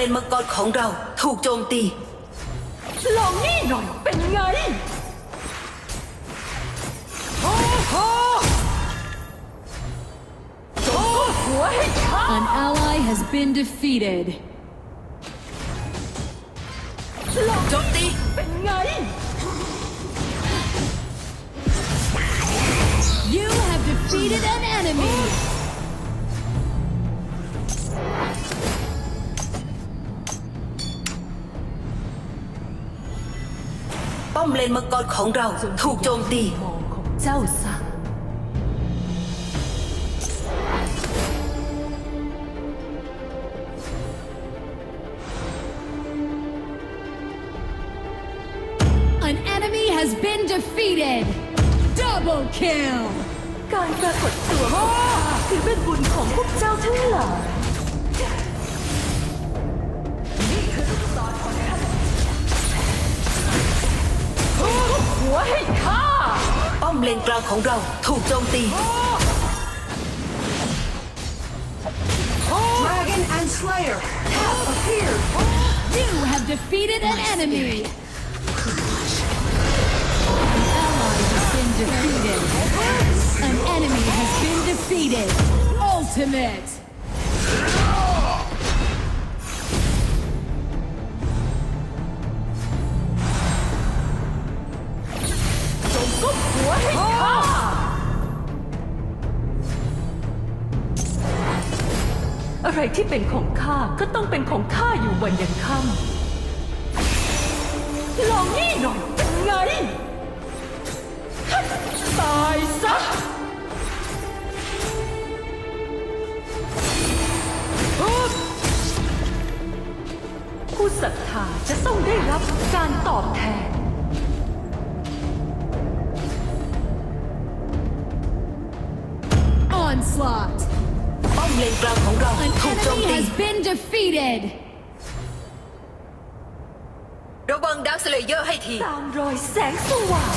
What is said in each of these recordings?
เลนมังกรของเราถูกโจมตี ลองนี่หน่อยเป็นไงโอ้โหจงก้มหัวให้ข้า An ally has been defeated. ลอง โจมตี เป็นไง You have defeated an enemy. ป้อมเลนมังกรของเราถูกโจมตีมองของเจ้าซะ An enemy has been defeated. Double kill. การปรากฏตัวของข้าถือเป็นบุญของพวกเจ้าทั้งหลาย เลนกลางของเราถูกโจมตี Dragon and Slayer have appeared You have defeated an enemy. An ally has been defeated. An enemy has been defeated. Ultimate. รที่เป็นของข้าก็ต้องเป็นของข้าอยู่วันยังค่ำลองนี่หน่อยเป็นไงตายซะผู้ศรัทธาจะต้องได้รับการตอบแทน Onslaught. ป้อม เลนกลางของเรา An ถูกโจม enemy ตี has been defeated. ระวังดักสเลเยอร์ให้ที ตามรอยแสงสว่าง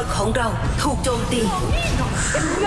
รของเราถูกโจมตี นี่หน่อยเป็นไง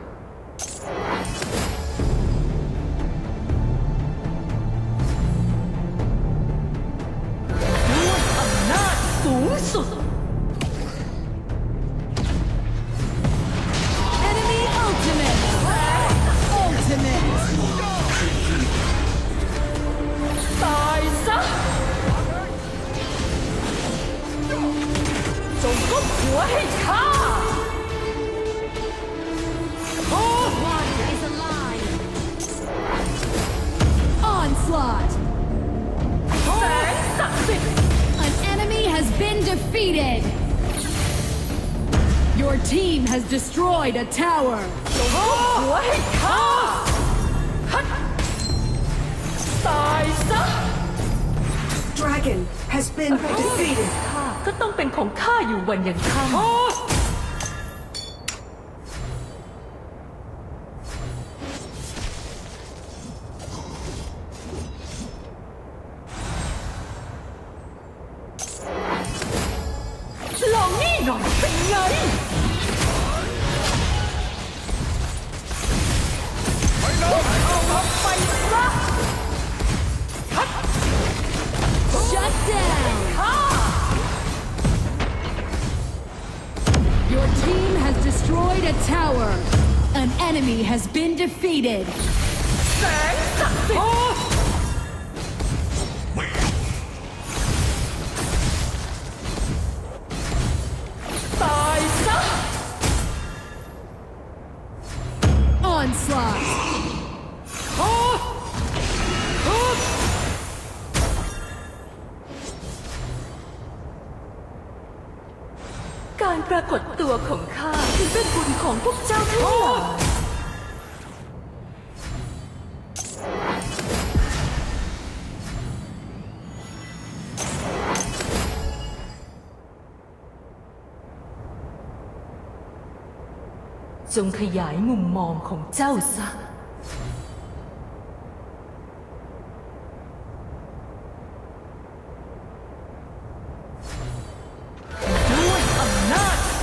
defeated. Your team has destroyed a tower. จงก้มหัวให้ข้าฮัดตายซะ Dragon has been defeated. ข้าก็ต้องเป็นของข้าอยู่วันยังค่ำ a tower. An enemy has been defeated. Onslaught! การปรากฏตัวของข้าถือเป็นบุญของพวกเจ้าทั้งหลายจงขยายมุมมองของเจ้าซะ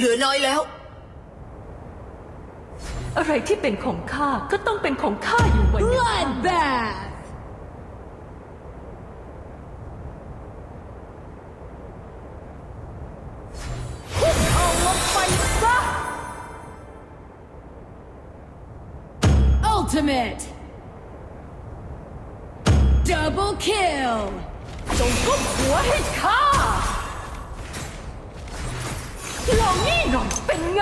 เลือดเหลือน้อยแล้ว อะไรที่เป็นของข้าก็ต้องเป็นของข้าอยู่วันนี้ Bloodbath. เอาลงไปซะ Ultimate. Double kill. จงก้มหัวให้ข้า ลองนี่หน่อยเป็นไง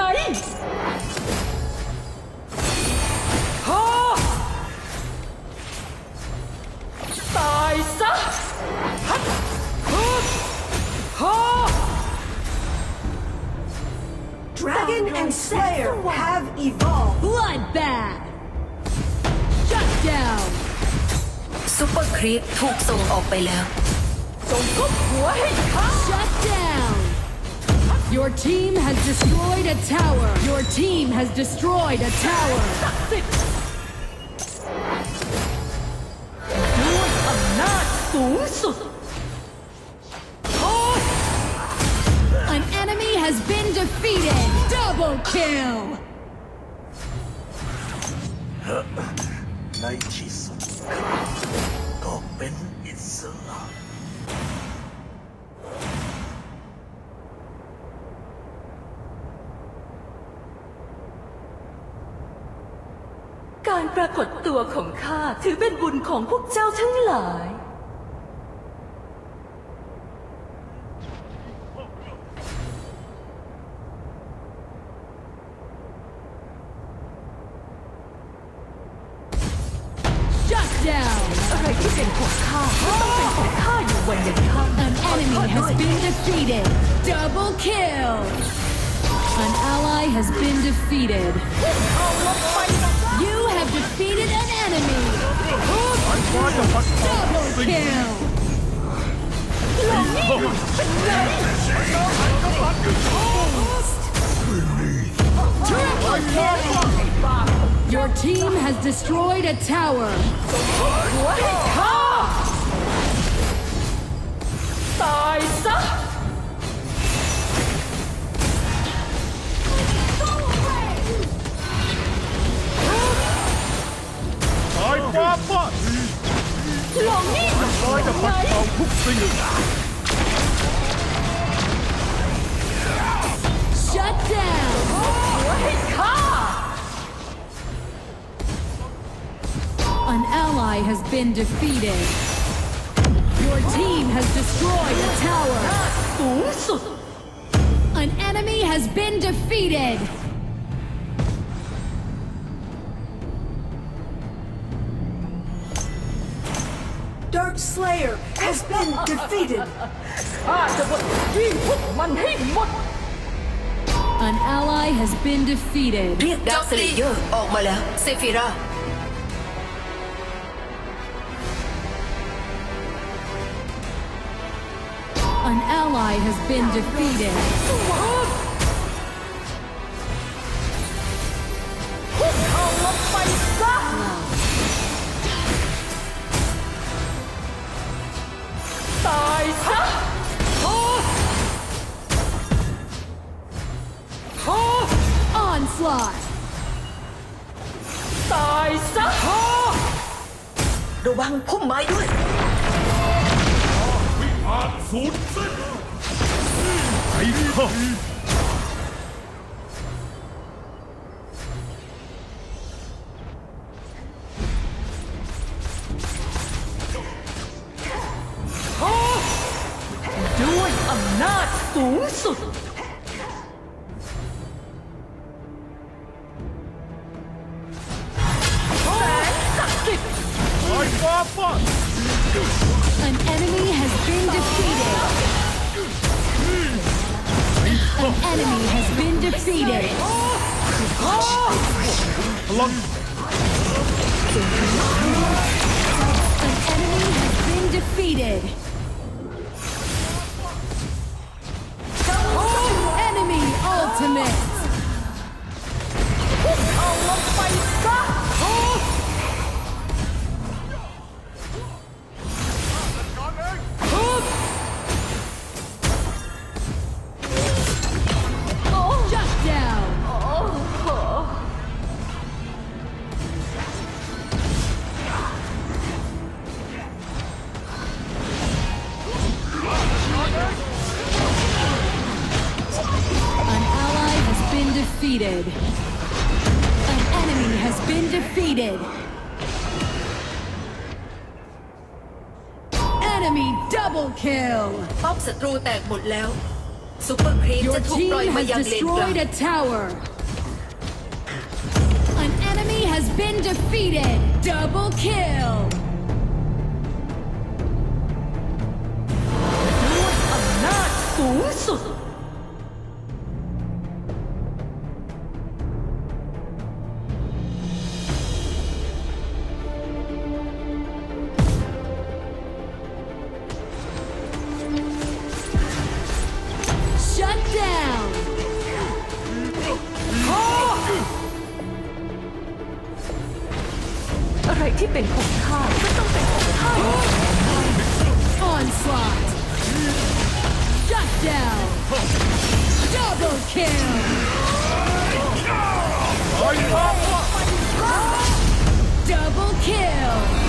ฮ่าตายซะฮัดฮึบฮ่า Dragon and Slayer have evolved. Bloodbath. Shut down. ซุปเปอร์ครีปถูกส่งออกไปแล้วจงก้มหัวให้ข้า Shut down. Your team has destroyed a tower. Your team has destroyed a tower. ศักดิ์สิทธิ์ด้วยอำนาจสูงสุด An enemy has been defeated. Double kill. ในที่สุดข้าก็เป็นอิสระ ารปรากฏตัวของข้าถือเป็นบุญของพวกเจ้าทั้งหลาย Shut down. อะไรที่เป็นของข้าก็ต้องเป็นของข้าอยู่วันยังค่ำ An enemy has been defeated. Double kill. An ally has been defeated. You have defeated an enemy! Double kill! Triple kill! Your team has destroyed a tower! What a! ห้ข้า ตายซะ สายฟ้าฟาด ลองนี่หน่อย ร้อยจะปัดเป่าทุกสิ่ง Shut down. หัวให้ข้า An ally has been defeated. Your team has destroyed a tower. สูงสุด An enemy has been defeated. Slayer has been defeated. ข้าจะบดยิ่งพวกมันให้หมด An ally has been defeated. เรียกดาร์คสเลเยอร์ออกมาแล้ว เซฟิรา An ally has been defeated. พ Onslaught! ตายซะระวังพุ่มไม้ด้วยอาจสูญสิ้นไอ้ข้าด้วยอำนาจสูงสุด our fun! An enemy has been defeated! An enemy has been defeated! Along. An enemy has been defeated! Enemy ultimate! Oh my god! been defeated. An enemy has been defeated. Enemy double kill! ป้อมศัตรูแตกหมดแล้วซูเปอร์ครีม Your จะถูกปล่อย team มา has ยังเลนกลาง destroyed a tower. An enemy has been defeated. Double kill. Onslaught! Down! Double kill! Double kill!